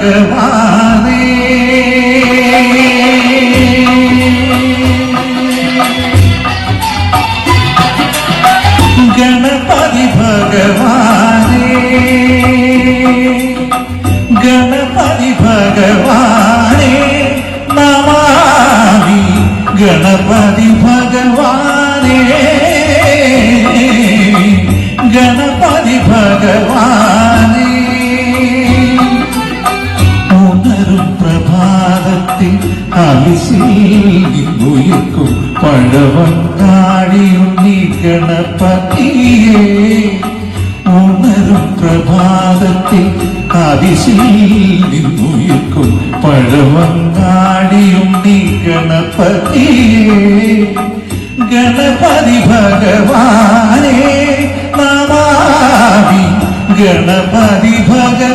ഭഗവാനേ ഗണപതി ഭഗവാനേ പ്രഭാതത്തിൽ അവിസിൽ ഗണപതിയെ ഉണരും പ്രഭാതത്തിൽ അവിസിൽ നിന്നുയർക്കും ഗണപതിയെ ഗണപതി ഭഗവാനേ നമാമി ഗണപതി ഭഗവാനേ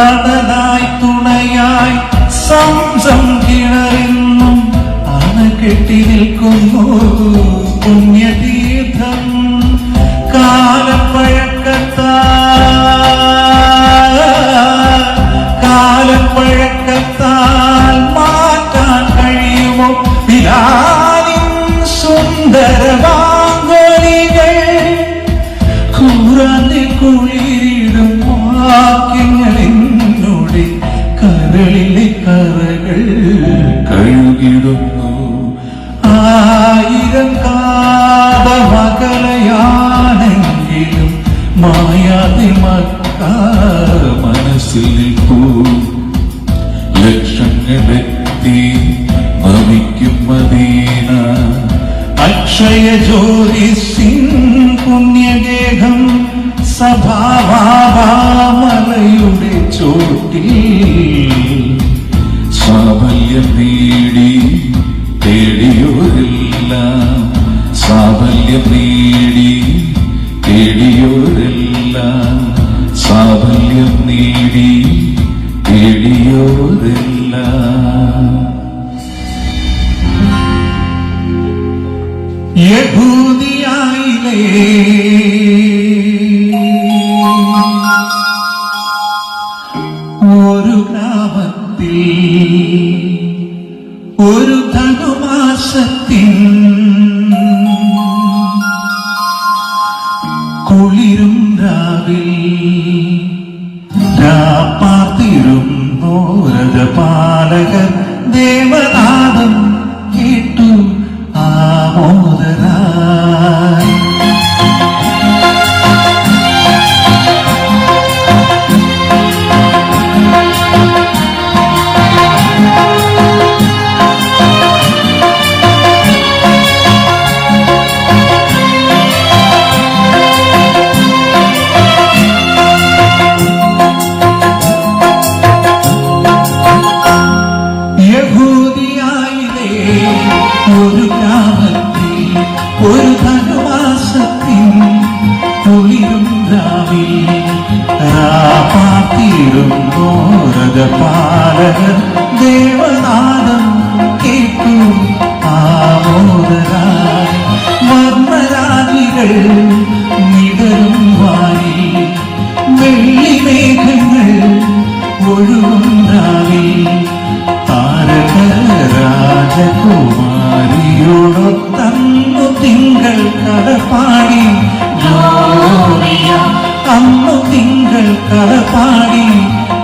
തണലായി തുണയായി സംസം കിണറിന്നും അണകെട്ടി നിൽക്കുന്നു. പുണ്യതീർത്ഥം കരളിലെ കറകൾ കഴുകിടുന്നു. ആയിരം കാതമകലയാണെങ്കിലും മായാതെ മക്ക മനസ്സിൽ നിൽക്കൂ. ലക്ഷങ്ങളെത്തി ഭവിക്കും മദീന. അക്ഷയ ജ്യോതിസിൻ പുണ്യഗേഹം സഭാവാമലയുടെ തേടിയോരെല്ലാം സാഫല്യം നേടി തേടിയോരെല്ലാം സാഫല്യം നേടി തേടിയോരെല്ലാം യഹൂദിയായിലേ. ഒരു ഗ്രാമത്തിൽ ഒരു ധനുമാസത്തിൻ കുളിരും രാവിൽ രാപ്പാർത്തിരുന്നു പാലകർ ദേവനാദം രാപ്പാത്തിരുന്നു രജപാലകർ ദേവനാദം കേട്ടു ആമോദരായി. വർണരാജികൾ നിതരും വാരി വെള്ളി മേഘങ്ങൾ ഒഴുകുന്നാവിൽ താരക രാജകുമാരിയോടൊത്തന്നു തിങ്കൾ കടപ്പാടി. പാടി നിങ്ങൾക്ക്